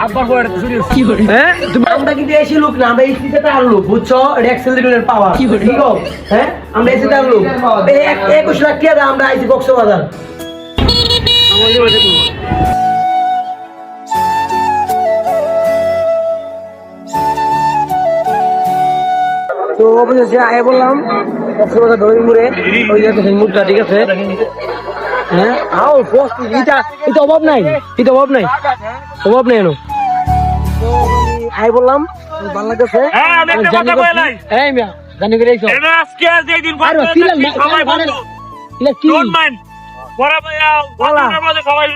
আব্বার চুরি হচ্ছে। হ্যাঁ? তুমি আমরা কিন্তু এসি লোক না আমরা এসি তে তার লোক বুঝছ? এটা এক্সেলেটরের পাওয়ার কি আছে? হ্যাঁ? আমরা এসি তার লোক। এই এক- একুশ লাখ টাকা দিয়ে আমরা আইছি কক্সবাজার। তো অবশেষে আয় বললাম কক্সবাজার মুড়ে ওই যে দেখেন ঠিক আছে? হ্যাঁ? আও পোস্ট এটা এটা অভাব নাই। এটা অভাব নাই। অভাব নাই তো বললাম ভালো হ্যাঁ। এই মিয়া জানি করে আইছো এটা আজকে দিন আরে সবাই বন্ধ। কি? ডোন্ট মাইন্ড বড় ভাইয়া। মাঝে সবাই।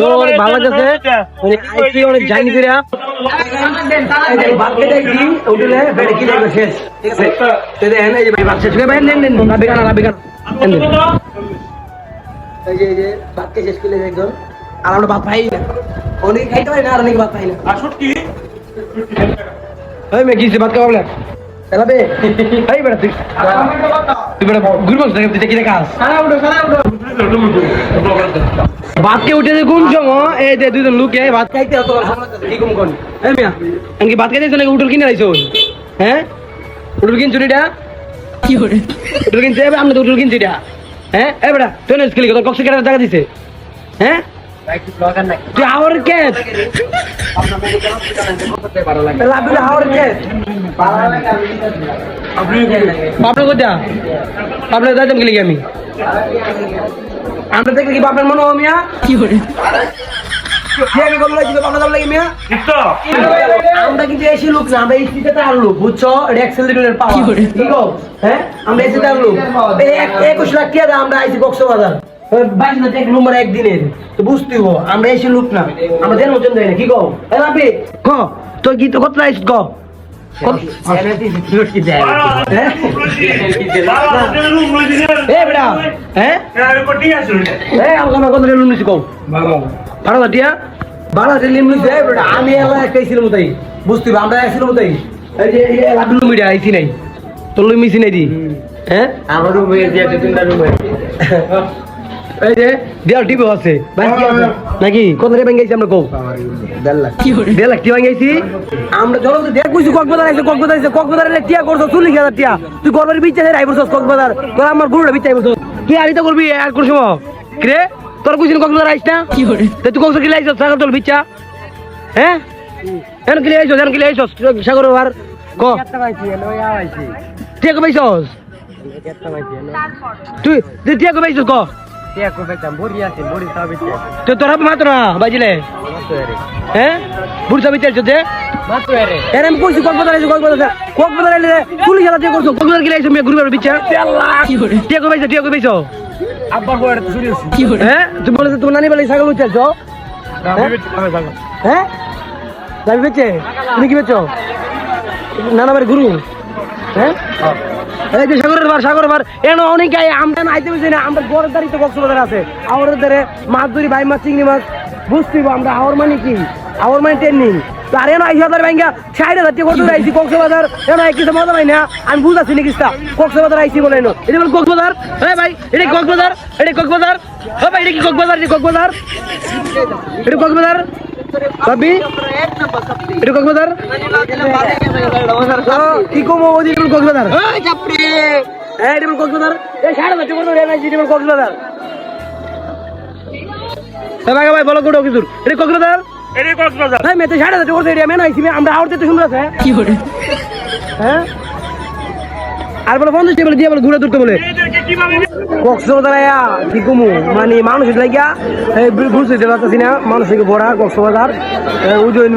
তো ভালো এটা। মানে আইসি অনেক জানি করে আর আমরা ভাত পাই না অনেক খাইতে পারি না আর অনেক ভাত পাই না আর শুটকি? এই মে গিয়েছে ভাত খাওয়া বলে এই বেটা তুই তুই বেটা ঘুরবো তুই কি দেখাস ভাতকে উঠে যে কোন সময়? এই যে দুজন লোকে ভাত খাইতে হতো কি কম কোন? এই মিয়া এমনকি ভাত খাইতে নাকি কিনে হ্যাঁ উঠল কিনছো এটা? কি কিনছে? আমরা তো উঠল কিনছি এটা। হ্যাঁ এই বেটা তুই না কত কক্সে কেটে টাকা দিছে। হ্যাঁ কেস কেস কোথা? গেলি আমি? আমরা দেখলে কি বাপের মনে হয় মিয়া? কি করে? আমরা কিন্তু এসি লোক না আমরা এসিতে তার লোক বুঝছ? এক্সেলেটরের? হ্যাঁ? আমরা তার লোক। একুশ লাখ আমরা আইছি কক্সবাজার ওই বাইশ লাখ এক নম্বর একদিনের। তো বুঝতে হব আমরা এসি না। দেন ওজন দেয় না কি কও? এ লাপি ক? কত ক? আমি বুঝতে তাই এই যে লাড্ডু মিডিয়া আইছি নাই। তোর মিছি নাই দি। হ্যাঁ? রুমে তিনটা রুমে। এই যে দেয়াল টিভি আছে। বাকি আছে নাকি? কত রে ভাঙ্গাইছি আমরা কও? দেড় লাখ টিয়া ভাঙ্গাইছি আমরা তো দেখ কইছি কক্সবাজার আইছে কক্সবাজার আইছে কক্সবাজার এলে টিয়া করছ চল্লিশ হাজার টিয়া। তুই গরবারি বিচ্ছে আইবছস কক্সবাজার। তোর আমার গুরুটা বিচ্ছে আইবছস তুই আরিতা করবি আর কোন সময়। রে? তোর কইছিস কক্সবাজার আইস না? কি করে? তুই কক্সবাজার কিলে আইছস সাগর তোর বিচ্চা হ্যাঁ? এন কিলে আইছস এন কিলে আইছস সাগর আর ক? টিয়া কবাইছস তুই টিয়া কবাইছস ক? তুই তোর মাত্র বাজিলে? হ্যাঁ? বুড়ি সাবিতে আইছস যে? এর আমি কইছি কক্সবাজার আইছি কক্সবাজার কক্সবাজার আইলে হাজার টিয়া করছ কক্সবাজার কিলে আইছস মিয়া বিচ্চা কি করে টিয়া কবাইছস টিয়া কবাইছস আব্বার বউয়ের তো চুরি হচ্ছে। কি করে হ্যাঁ? তুই বলেছ তোমার নানি বাড়ি ছাগল উঠেছ। হ্যাঁ? যাবি বেচে? তুমি কি বেচো? নানা বাড়ি গুরু? হ্যাঁ। এই যে সাগরের বার সাগরের বার এন অনেক গায়ে আমরা না আইতে বুঝি না, আমরা গড়ের দাঁড়িয়ে তো কক্সবাজার আছে। আওয়ারের ধারে মাছ ধরি, ভাই মাছ, চিংড়ি মাছ। বুঝতে আমরা আওয়ার মানে কি? আওয়ার মানে ট্রেনিং আর এন আইসি হাজার ব্যাংকা ষাট হাজার টাকা করতে আইসি কক্সবাজার। এন আই কিছু মজা পাই না, আমি বুঝাচ্ছি না কিস্তা কক্সবাজার আইসি বলে এনো। এটা বল কক্সবাজার? হ্যাঁ ভাই, এটা কক্সবাজার? এটা কক্সবাজার? হ্যাঁ ভাই, এটা কি কক্সবাজার? এটা কক্সবাজার? এটা কক্সবাজার? ভাবি? এটা কক্সবাজার? তো, কি কমো ওই দিন কক্সবাজার? হ্যাঁ এটা বল কক্সবাজার। এই সাড়ে দশটা করে রেল আইছি এটা বল কক্সবাজার ভাই ভাই বলো কোটো কিছু এটা কক্সবাজার। হ্যাঁ মেতে সাড়ে দশটা করে এরিয়া মেন আইছি আমরা আউটতে তো সুন্দর আছে। কি করে? হ্যাঁ? আর বলে বন্ধু বলে দিয়ে বলে ঘুরে দূরতে বলে। কক্সবাজার কি কমু? মানে মানুষ লাগিয়া এই বুঝতে পারতেছি না মানুষের ভরা কক্সবাজার উজয়ন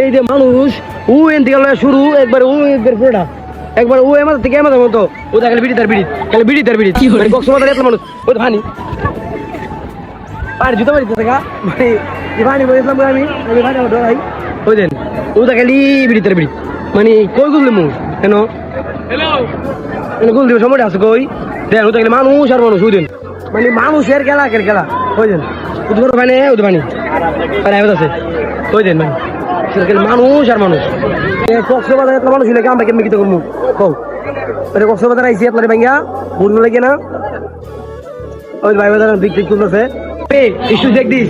এই যে মানুষ ও এন থেকে শুরু একবার ও একবার পুরোটা। একবার ও এমাদের থেকে এমাদের মতো। ও দেখলে বিড়ি তার বিড়ি তাহলে বিড়ি তার বিড়ি? মানে কক্সবাজার এত মানুষ। ও তো ভানি। আর জুতো মারি দেখা মানে ভানি বলেছিলাম আমি আমি ভানি আমার ডরাই দেন ও দেখালি বিড়ি তার বিড়ি মানে কই গুলো মু কেন? গুল দিব সময়টা আছে কই? দেন ও দেখলে মানুষ আর মানুষ ওই দেন মানে মানুষের খেলা কের খেলা ওই দেন আর আইবাদ আছে। ওই দেন মানে মানুষ আর মানুষ। কক্সবাজার এত মানুষ হইলে আমরা কেমন কিতে করব? কও। আরে কক্সবাজার আইসি আপনার ভাঙ্গা। বুঝব লাগে না? ওই ভাই বাজার করতেছে। এ ইস্যু দেখ দিস।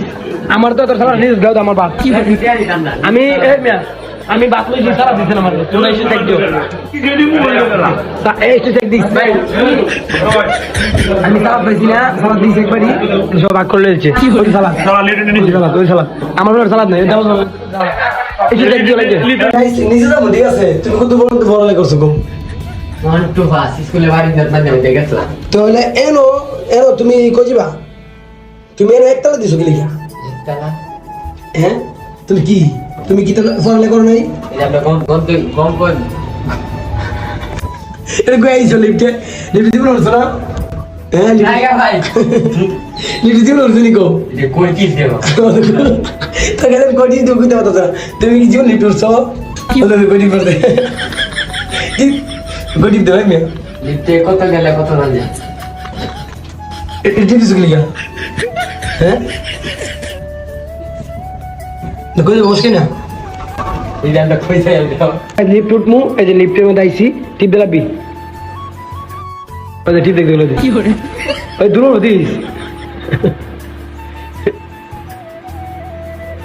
আমার তো তোর সারা নিউজ গাও আমার বাপ। আমি আমি বাপ লই দিস সারা দিছেন আমার তোমরা দেখ দিও। তা দিস। আমি সারা পাইছি না সারা দিস একবারই। সব ভাগ করে লেছে কি হল সালা সালা লিটে সালাদ ওই সালাদ। আমার ওর সালাদ নাই দাও দেখ দিও। লাগে নিজে যাব ঠিক আছে? তুমি কত বড় বড় করছ গো ওয়ান টু পাস স্কুলে বাড়ি দেবে গেছিলাম। তাহলে এনো এনো তুমি কইবা তুমি এনো একতলা দিছো কি লিখা হ্যাঁ? তুমি কি? তুমি কি পড়ালে করো নাই? এটা আইছো লিফটে লিফটে দিবো না হ্যাঁ জায়গা ভাই। লিফটে দিবো না নিকো যে কই কি দেব তাকে আমি কোটি দিও কইতে পারতো না। তুমি কি জীবন লিফট উঠছো? বলে আমি কোটি পড়তে কোটি দেবে আমি লিফটে কত গেলে কত না যায়? এটা হ্যাঁ? না কই না? এই যে আমরা কই যাই আমরা লিফট উঠমু এই যে লিফটের মধ্যে আইছি টিপ দিলাবি ওই টিপ দেখতে গেলো কি hore ওই দূর দিস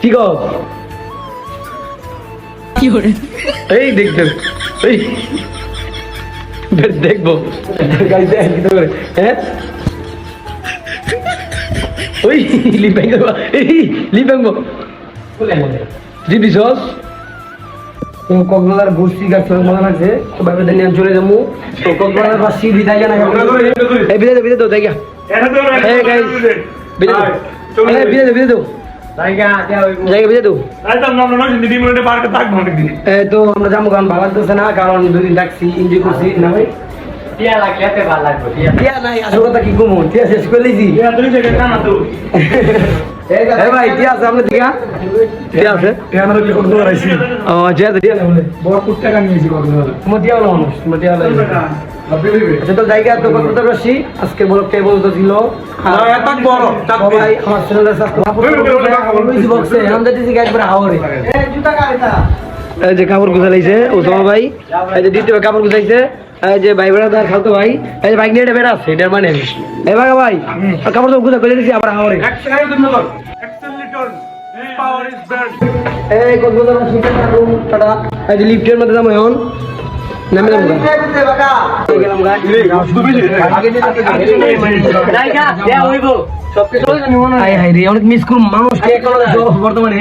ঠিক আছে কি hore এই দেখতে এই। দেখব। হ্যাঁ? ওই লিপ ব্যাঙ্গ এই লিপ ব্যাঙ্গ জি বিশস তো কক্সবাজার ঘুরছি গাছ মজা লাগছে তো ভাবে নিয়ে চলে যাব। তো কক্সবাজার বা বিদায় জানা এই বিদায় বিদায় দাও জায়গা। এই গাইস বিদায় দাও। এই বিদায় বিদায় দাও। জায়গা দেয়া হইব। জায়গা বিদায় দাও। একদম না না দিদি মিনিটে পার্কে থাকব অনেকদিন। এই তো আমরা যাব কারণ ভালো লাগতেছে না কারণ দুদিন ডাকছি এনজয় করছি না ভাই? টিয়া লাগলে ভালো লাগবে টিয়া। নাই আসল কথা কি ঘুমো টিয়া শেষ করে ভাই টিয়া আছে আপনার দিকে টিয়া আছে। এখানে তো কত দূর ও টিয়া আছে বলে বড় কুট টাকা নিয়েছি কত দূর তোমার টিয়া হলো মানুষ। তোমার টিয়া হলো আচ্ছা তো জায়গা তো কত রসি আজকে বলো কে বলতো ছিল সবাই আমার চ্যানেলে সাবস্ক্রাইব বক্সে আমাদের দিকে একবার হাওরে? এই যে কাপড় গুছালাইছে ওসামা ভাই। এই যে দ্বিতীয় কাপড় গুছাইছে। যে ভাই খালতো ভাই এই যে বাইক নিয়ে এটা বেড়া আছে এটার মানে এই ভাই কাপড় তো গুছা করে দিছি আবার হাওরে পাওয়ার ইজ বেস্ট এই কতগুলো টাটা এই যে লিফটের মধ্যে যাব এখন। নামে যাব গেলাম গা। অনেক মিস করুম মানুষ বর্তমানে।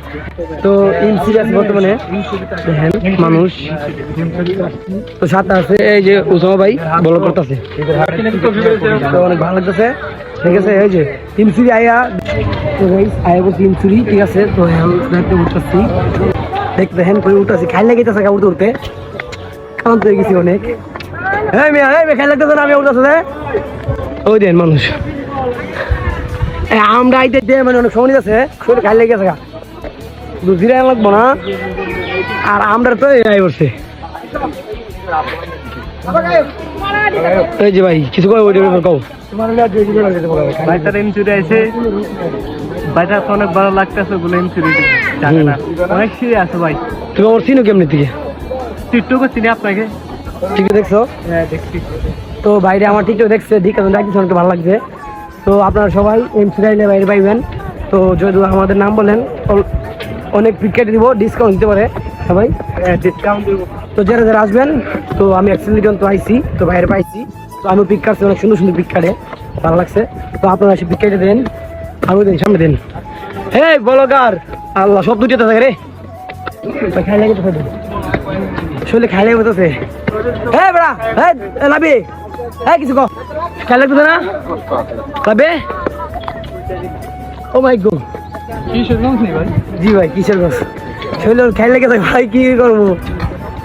তো ইনসুরি আছে বর্তমানে দেখেন, মানুষ। তো আছে, এই যে ভাই করতেছে তো অনেক ভালো লাগতেছে। ঠিক আছে, এই যে আয়া। তো গাইস আয়া বলছি ঠিক আছে, তো দেখতে উঠতেছি। দেখেন করে উঠতেছি, খাই উঠতে উঠতে কারণ তো গেছি অনেক। এই মেয়ে মেয়ে, খাই লাগতেছে না, আমি উঠতেছে রে ওই দেন মানুষ। আমরা আইতে দে মানে অনেক সময় আছে শরীর খাই লেগে গেছে গা। জিরা লাগবো না। আর আমরা তো এই করছে এই যে ভাই কিছু কয় ওই কও। বাইটার আছে অনেক ভালো লাগতেছে সিরিয়াস ভাই। তুমি চিনো কেমনি থেকে চিনি আপনাকে। দেখছ? হ্যাঁ দেখছি। তো বাইরে আমার টিকটক দেখছে ঠিক আছে দেখছি অনেক ভালো লাগছে। তো আপনারা সবাই এমসি রাইলে বাইরে পাইবেন। তো যদি আমাদের নাম বলেন অনেক পিকেট দিব ডিসকাউন্ট দিতে পারে। সবাই ডিসকাউন্ট দিব। তো যারা যারা আসবেন তো আমি অ্যাক্সিডেন্ট তো আইছি তো বাইরে পাইছি। তো আমি পিক কাটছি অনেক সুন্দর সুন্দর পিক কাটে ভালো লাগছে। তো আপনারা এসে পিক কেটে দেন আরও দিন সামনে দিন। হে বলগার! আল্লাহ সব দুটো থাকে রে। খাই লাগে তো শরীরে খাই লাগে বলতেছে। হে বেড়া! হে লাবি! হে কিছু কো খাই লাগতেছে না? লাবে? ও মাই গো। জি ভাই, কিসের গছ শৈল ভাই, কি করব?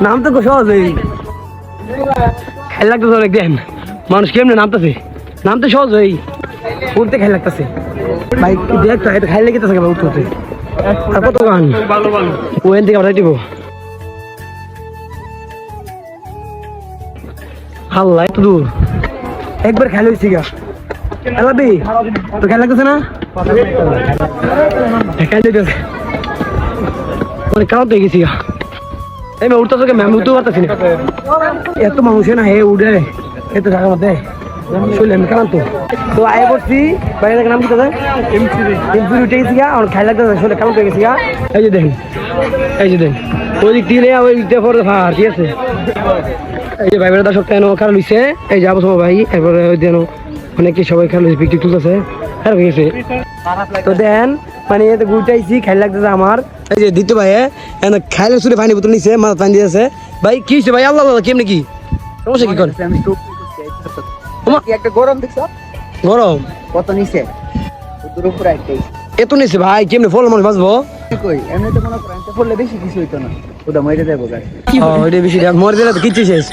নাম তো সহজ অনেক, দেন। মানুষ কেমনে নামতেছে? নাম তো সহজ উঠতে লাগতেছে। ভাই ভাই উঠতে উঠতে গান থেকে আমরা দিব। হাল্লা দূর। একবার খেয়াল হয়েছি গা। এলাবি তো খেলা লাগতেছে না? খেলে দিতেছে মানে তো গেছি এই মেয়ে উঠতেছে ম্যাম উঠতে পারতেছি না। এত না, হে, উঠে। এত জায়গা মধ্যে। শুনলে আমি কালাম তো তো আয় নাম কি তাদের এমসি উঠে তো গেছি গা। এই যে দেখেন, এই যে দেখেন। ওই দিক দিয়ে এই যে ভাই এই যাব ভাই, এরপরে অনেকে সবাই খেলা পিকটিক তুলতেছে আর গেছে। তো দেন মানে এতে গুটাইছি খেলা লাগতেছে আমার। এই যে দিতে ভাই এন খাইলে সুরে পানি বোতল নিছে মাথা পানি দিয়েছে। ভাই কি হয়েছে ভাই? আল্লাহ আল্লাহ কেমনে কি? সমস্যা কি করে? একটা গরম। দেখছ গরম কত একটাই এত নিছে ভাই কেমনে ফল মানুষ বাঁচবো? কই এমনি তো মনে করেন পড়লে বেশি কিছু হইতো না। ওটা মরে যাব ও, ওইটা বেশি মরে দিলে তো কিচ্ছু শেষ।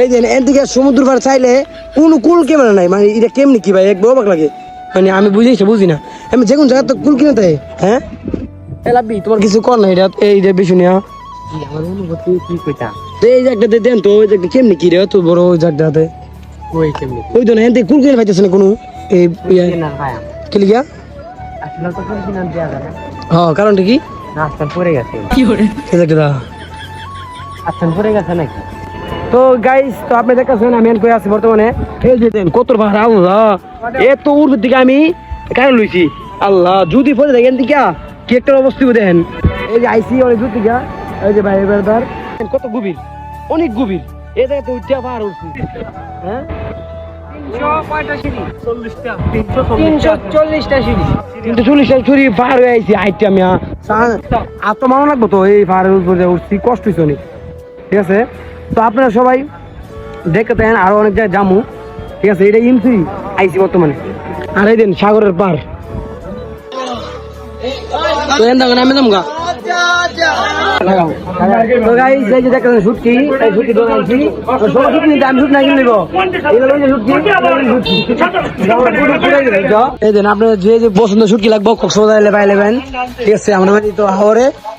এই যে এর দিকে সমুদ্র পার চাইলে কোন কুল ক্যামেরা নাই মানে এটা কেমনি কি ভাই এক অবাক লাগে। মানে আমি বুঝেছি বুঝি না। আমি যে কোন জায়গা তো কুল কিনে দেয় হ্যাঁ? এ লাভি তোমার কিছু কর না এটা এই যে বেশি নিয়া। আমার অনুভূতি কি কইতা? তো এই জায়গাটা দেন তো ওই জায়গাটা কেমনি কি রে তো বড় ওই জায়গাটাতে ওই কেমনি? ওই তো না কুল কিনে পাইতেছে না কোনো? এই কি লিগা আসলে তো কোন দিন দেয়া যাবে হ্যাঁ কারণটা কি? নাস্তান পড়ে গেছে। এই জায়গাটা। আস্তান পড়ে গেছে নাকি? তো গাইস তো আপনি দেখতেছেন আমি এন কই আছি বর্তমানে। এই যে কত ভাড়া, আল্লাহ। এত উর্বের দিকে আমি কারণ লইছি? আল্লাহ, যদি পরে দেখেন দিকা একটা অবস্থা দেখেন। এই যে আইসি অনেক দূর দিকা, এই যে ভাই, এবার কত গভীর, অনেক গভীর। এই জায়গাতে পার উঠছি। হ্যাঁ? পার হয়ে তো তো উঠছি, কষ্ট হয়েছে অনেক। ঠিক আছে? তো আপনারা সবাই দেখতে দেন আরও অনেক জায়গায় জামু ঠিক আছে, এটা ইমসি আইসি বর্তমানে। আর এই দিন, সাগরের পার। তো তো যে দেখেন শুটকি, এই শুটকি তো শুটকি এই দেন আপনার যে পছন্দ শুটকি লাগবো, কক্সবাজার এলে পাই নেবেন ঠিক আছে, আমরা তো হাওরে। তো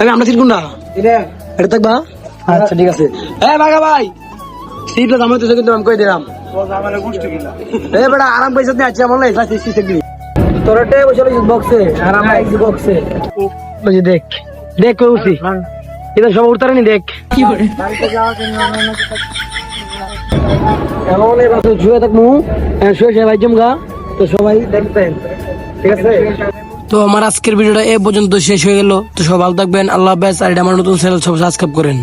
আমি আমরা সিট কোনটা এটা? থাকবা? আচ্ছা ঠিক আছে। এ ভাই! সিটটা কিন্তু আমি কই দিলাম? এ বেটা আরাম পয়সা দিয়ে আছে আমার আছে সিটে তোরটে বসে বক্সে আর আমরা আইছি বক্সে দেখ দেখ কই উঠছি এটা সব উঠতারে নি দেখ। কি করে? এমন এই বাসে শুয়ে থাকব। হ্যাঁ, শুয়ে শুয়ে ভাই জমগা। তো সবাই ঠিক আছে? তো আমার আজকের ভিডিওটা এ পর্যন্ত শেষ হয়ে গেল। তো সব ভালো থাকবেন। আল্লাহ হাফেজ। আর এটা আমার নতুন চ্যানেল সব সাবস্ক্রাইব করেন।